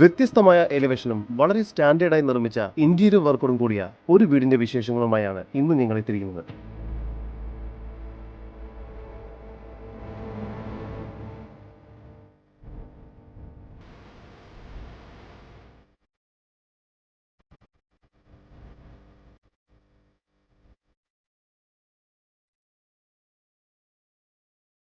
വ്യത്യസ്തമായ എലിവേഷനും വളരെ സ്റ്റാൻഡേർഡായി നിർമ്മിച്ച ഇന്റീരിയർ വർക്കോടും കൂടിയ ഒരു വീടിന്റെ വിശേഷങ്ങളുമായാണ് ഇന്ന് ഞങ്ങൾ എത്തിയിരിക്കുന്നത്.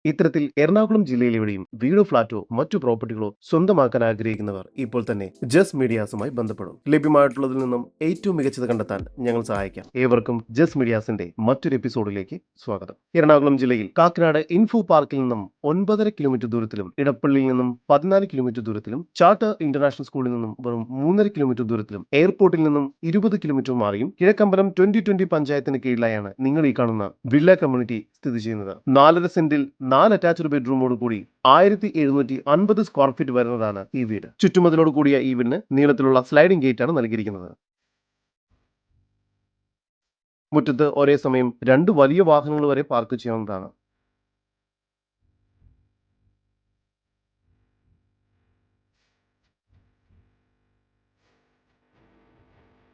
ഇത്തരത്തിൽ എറണാകുളം ജില്ലയിലെവിടെയും വീടോ ഫ്ളാറ്റോ മറ്റു പ്രോപ്പർട്ടികളോ സ്വന്തമാക്കാൻ ആഗ്രഹിക്കുന്നവർ ഇപ്പോൾ തന്നെ ജസ് മീഡിയാസുമായി ബന്ധപ്പെടും. ലഭ്യമായിട്ടുള്ളതിൽ നിന്നും ഏറ്റവും മികച്ചത് കണ്ടെത്താൻ ഞങ്ങൾ സഹായിക്കാം. ഏവർക്കും ജസ് മീഡിയാസിന്റെ മറ്റൊരു എപ്പിസോഡിലേക്ക് സ്വാഗതം. എറണാകുളം ജില്ലയിൽ കാക്കനാട് ഇൻഫോ പാർക്കിൽ നിന്നും ഒൻപതര കിലോമീറ്റർ ദൂരത്തിലും ഇടപ്പള്ളിയിൽ നിന്നും പതിനാല് കിലോമീറ്റർ ദൂരത്തിലും ചാർട്ടർ ഇന്റർനാഷണൽ സ്കൂളിൽ നിന്നും വെറും മൂന്നര കിലോമീറ്റർ ദൂരത്തിലും എയർപോർട്ടിൽ നിന്നും ഇരുപത് കിലോമീറ്റർ മാറിയും കിഴക്കമ്പലം ട്വന്റി ട്വന്റി പഞ്ചായത്തിന് കീഴിലായാണ് നിങ്ങൾ ഈ കാണുന്ന വില്ല കമ്മ്യൂണിറ്റി സ്ഥിതി ചെയ്യുന്നത്. നാലര സെന്റിൽ നാല് അറ്റാച്ച്ഡ് ബെഡ്റൂമോട് കൂടി ആയിരത്തി എഴുന്നൂറ്റി അൻപത് സ്ക്വയർ ഫീറ്റ് വരുന്നതാണ് ഈ വീട്. ചുറ്റുമതിലോട് കൂടിയ ഈ വീടിന് നീളത്തിലുള്ള സ്ലൈഡിംഗ് ഗേറ്റ് ആണ് നൽകിയിരിക്കുന്നത്. മുറ്റത്ത് ഒരേ സമയം രണ്ട് വലിയ വാഹനങ്ങൾ വരെ പാർക്ക് ചെയ്യാവുന്നതാണ്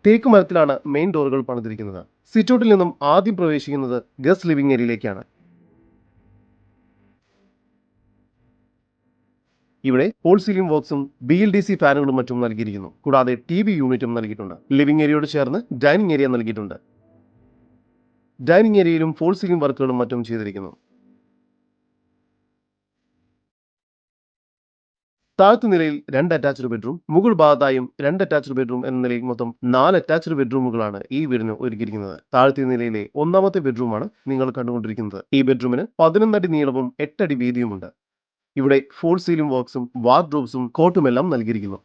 തേക്ക് മരത്തിലാണ് മെയിൻ ഡോറുകൾ പണിതിരിക്കുന്നത്. സിറ്റൗട്ടിൽ നിന്നും ആദ്യം പ്രവേശിക്കുന്നത് ഗസ്റ്റ് ലിവിംഗ് ഏരിയയിലേക്കാണ് ഇവിടെ പോൾ സീലിംഗ് ബോക്സും ബി എൽ ഡി സി ഫാനുകളും മറ്റും നൽകിയിരിക്കുന്നു. കൂടാതെ ടി വി യൂണിറ്റും നൽകിയിട്ടുണ്ട്. ലിവിംഗ് ഏരിയയോട് ചേർന്ന് ഡൈനിങ് ഏരിയ നൽകിയിട്ടുണ്ട്. ഡൈനിങ് ഏരിയയിലും ഫോൾ സീലിംഗ് വർക്കുകളും മറ്റും ചെയ്തിരിക്കുന്നു. താഴത്തെ നിലയിൽ രണ്ട് അറ്റാച്ച്ഡ് ബെഡ്റൂം മുകൾ ഭാഗത്തായും രണ്ട് അറ്റാച്ച്ഡ് ബെഡ്റൂം എന്ന നിലയിൽ മൊത്തം നാല് അറ്റാച്ച്ഡ് ബെഡ്റൂമുകളാണ് ഈ വീടിന് ഒരുക്കിയിരിക്കുന്നത്. താഴത്തെ നിലയിലെ ഒന്നാമത്തെ ബെഡ്റൂമാണ് നിങ്ങൾ കണ്ടുകൊണ്ടിരിക്കുന്നത്. ഈ ബെഡ്റൂമിന് പതിനൊന്നടി നീളവും എട്ടടി വീതിയുമുണ്ട്. ഇവിടെ ഫോൾ സീലിംഗ് വർക്ക്സും വാർഡ്രോബ്സും കോട്ടുമെല്ലാം നൽകിയിരിക്കുന്നു.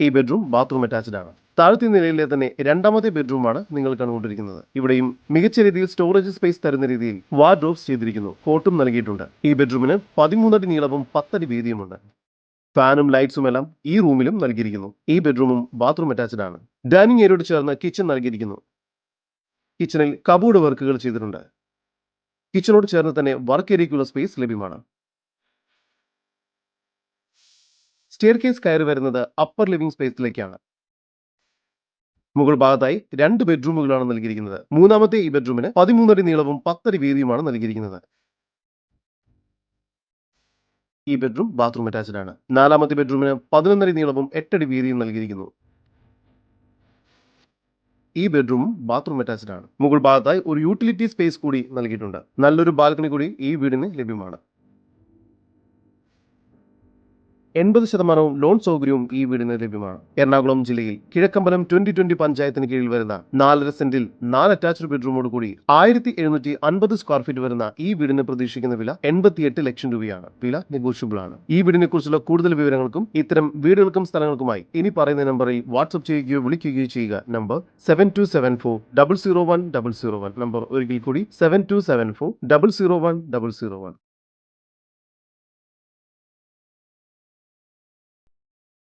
ഈ ബെഡ്റൂം ബാത്റൂം അറ്റാച്ച്ഡ് ആണ്. താഴത്തെ നിലയിലെ തന്നെ രണ്ടാമത്തെ ബെഡ്റൂമാണ് നിങ്ങൾ കണ്ടുകൊണ്ടിരിക്കുന്നത്. ഇവിടെയും മികച്ച രീതിയിൽ സ്റ്റോറേജ് സ്പേസ് തരുന്ന രീതിയിൽ വാർഡ്രോബ്സ് ചെയ്തിരിക്കുന്നു. കോട്ടും നൽകിയിട്ടുണ്ട്. ഈ ബെഡ്റൂമിന് പതിമൂന്നടി നീളവും പത്തടി വീതിയുമുണ്ട്. ഫാനും ലൈറ്റ്സും എല്ലാം ഈ റൂമിലും നൽകിയിരിക്കുന്നു. ഈ ബെഡ്റൂമും ബാത്റൂം അറ്റാച്ച്ഡ് ആണ്. ഡൈനിങ് ഏരിയയോട് ചേർന്ന് കിച്ചൺ നൽകിയിരിക്കുന്നു. കിച്ചണിൽ കബോർഡ് വർക്കുകൾ ചെയ്തിട്ടുണ്ട്. കിച്ചണോട് ചേർന്ന് തന്നെ വർക്ക് ഏരിയയ്ക്കുള്ള സ്പേസ് ലഭ്യമാണ്. സ്റ്റെയർ കേസ് കയറി വരുന്നത് അപ്പർ ലിവിംഗ് സ്പേസിലേക്കാണ് മുകൾ ഭാഗത്തായി രണ്ട് ബെഡ്റൂമുകളാണ് നൽകിയിരിക്കുന്നത്. മൂന്നാമത്തെ ഈ ബെഡ്റൂമിന് പതിമൂന്നടി നീളവും പത്തടി വീതിയുമാണ് നൽകിയിരിക്കുന്നത്. ഈ ബെഡ്റൂം ബാത്റൂം അറ്റാച്ച്ഡ് ആണ്. നാലാമത്തെ ബെഡ്റൂമിന് പതിനൊന്നടി നീളവും എട്ടടി വീതിയും നൽകിയിരിക്കുന്നു. ഈ ബെഡ്റൂമും ബാത്റൂം അറ്റാച്ച്ഡ് ആണ്. മുകൾ ഭാഗത്തായി ഒരു യൂട്ടിലിറ്റി സ്പേസ് കൂടി നൽകിയിട്ടുണ്ട്. നല്ലൊരു ബാൽക്കണി കൂടി ഈ വീടിന് ലഭ്യമാണ്. എൺപത് ശതമാനവും ലോൺ സൗകര്യവും ഈ വീടിന് ലഭ്യമാണ്. എറണാകുളം ജില്ലയിൽ കിഴക്കമ്പലം ട്വന്റി ട്വന്റി പഞ്ചായത്തിന് കീഴിൽ വരുന്ന നാലര സെന്റിൽ നാല് അറ്റാച്ച്ഡ് ബെഡ്റൂമോട് കൂടി ആയിരത്തി എഴുന്നൂറ്റി അൻപത് സ്ക്വയർ ഫീറ്റ് വരുന്ന ഈ വീടിന് പ്രതീക്ഷിക്കുന്ന വില എൺപത്തിയെട്ട് ലക്ഷം രൂപയാണ്. വില നെഗോഷ്യബിൾ ആണ്. ഈ വീടിനെ കുറിച്ചുള്ള കൂടുതൽ വിവരങ്ങൾക്കും ഇത്തരം വീടുകൾക്കും സ്ഥലങ്ങൾക്കുമായി ഇനി പറയുന്ന നമ്പറിൽ വാട്സ്ആപ്പ് ചെയ്യുകയോ വിളിക്കുകയോ ചെയ്യുക. Number seven two seven four double zero one double zero one number ഒരിക്കൽ കൂടി seven two seven four double zero one double zero one